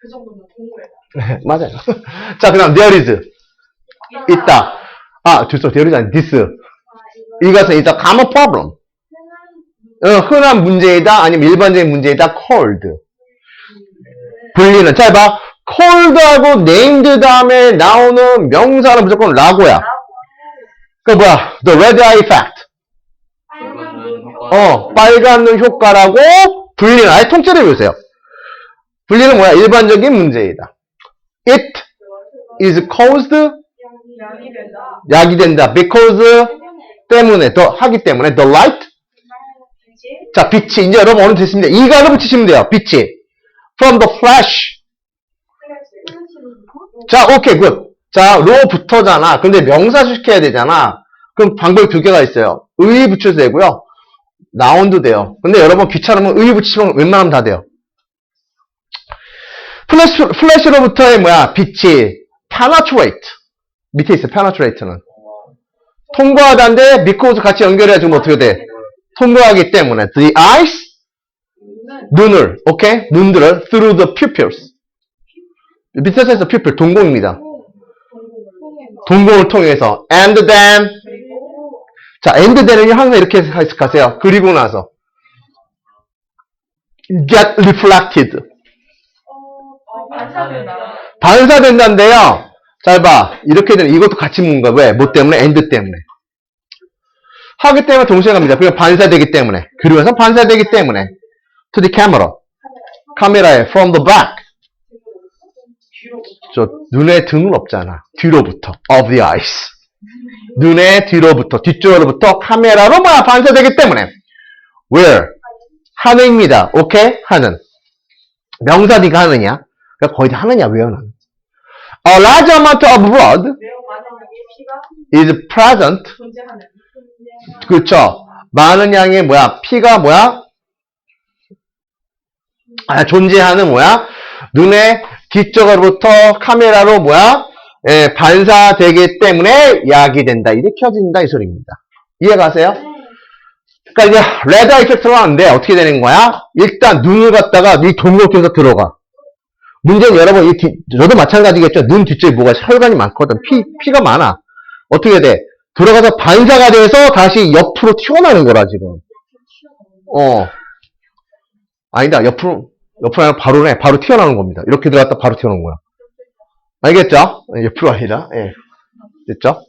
그 정도면 동물이다. 맞아요. 자, 그 다음, there is. 있다. 아, 죄송, there is 아니, this. 이것은 is a common problem. 어, 흔한 문제이다, 아니면 일반적인 문제이다, cold. 분리는, 자, 봐. cold하고 named 다음에 나오는 명사는 무조건 라고야. 그 뭐야, the red eye effect. 어, 빨간 눈 효과라고 분리는 아예 통째로 보세요. 분리는 뭐야? 일반적인 문제이다. It is caused. 약이 된다. because 때문에 더 하기 때문에 the light 자 빛이 이제 여러분 어느 됐습니다. 이가를 붙이시면 돼요. 빛이 from the flash 자 오케이 굿. 자 로부터잖아. 근데 명사시켜야 되잖아. 그럼 방법이 두 개가 있어요. 의 붙여도 되고요. 나온도 돼요. 근데 여러분 귀찮으면 의 붙이면 웬만하면 다 돼요. 플래시, 플래시로부터의 뭐야 빛이 penetrate 밑에 있어 penetrate는. 통과하다인데 because 같이 연결해가지고 어떻게 돼? 통과하기 때문에. The eyes 눈을 오케이 눈들을 through the pupils. 밑에 써있어 pupil 동공입니다. 동공을 통해서. and then. 자 and then은 항상 이렇게 해석하세요. 그리고 나서. get reflected. 어, 반사된다. 반사된다인데요 잘 봐 이렇게 되는 이것도 같이 거야 왜? 뭐 때문에? and 때문에 하기 때문에 동시에 갑니다 그냥 반사되기 때문에 그리고서 반사되기 때문에 to the camera 카메라에 from the back 저 눈에 등은 없잖아. 뒤로부터 of the eyes. 눈의 뒤로부터 뒤쪽으로부터 카메라로 뭐야 반사되기 때문에 where 하느입니다. 오케이 하는 명사니까 하느냐. 그러니까 거의 다 하느냐 외워는. A large amount of blood is present. 그렇죠. 많은 양의 뭐야 피가 뭐야 아, 존재하는 뭐야 눈의 뒤쪽으로부터 카메라로 뭐야 예, 반사되기 때문에 약이 된다 일으켜진다 이 소리입니다. 이해가세요? 그러니까 이제 레드 이펙트로 하는데 어떻게 되는 거야? 일단 눈을 갖다가 이 동공 통해서 들어가. 문제는 여러분 이 뒤, 저도 마찬가지겠죠. 눈 뒤쪽에 뭐가 혈관이 많거든. 피 피가 많아. 어떻게 돼? 들어가서 반사가 돼서 다시 옆으로 튀어나오는 거라 지금. 어. 아니다. 옆으로 옆으로 아니라 바로네. 바로 튀어나오는 겁니다. 이렇게 들어갔다 바로 튀어나오는 거야. 알겠죠? 예, 옆으로 아니라. 예. 됐죠?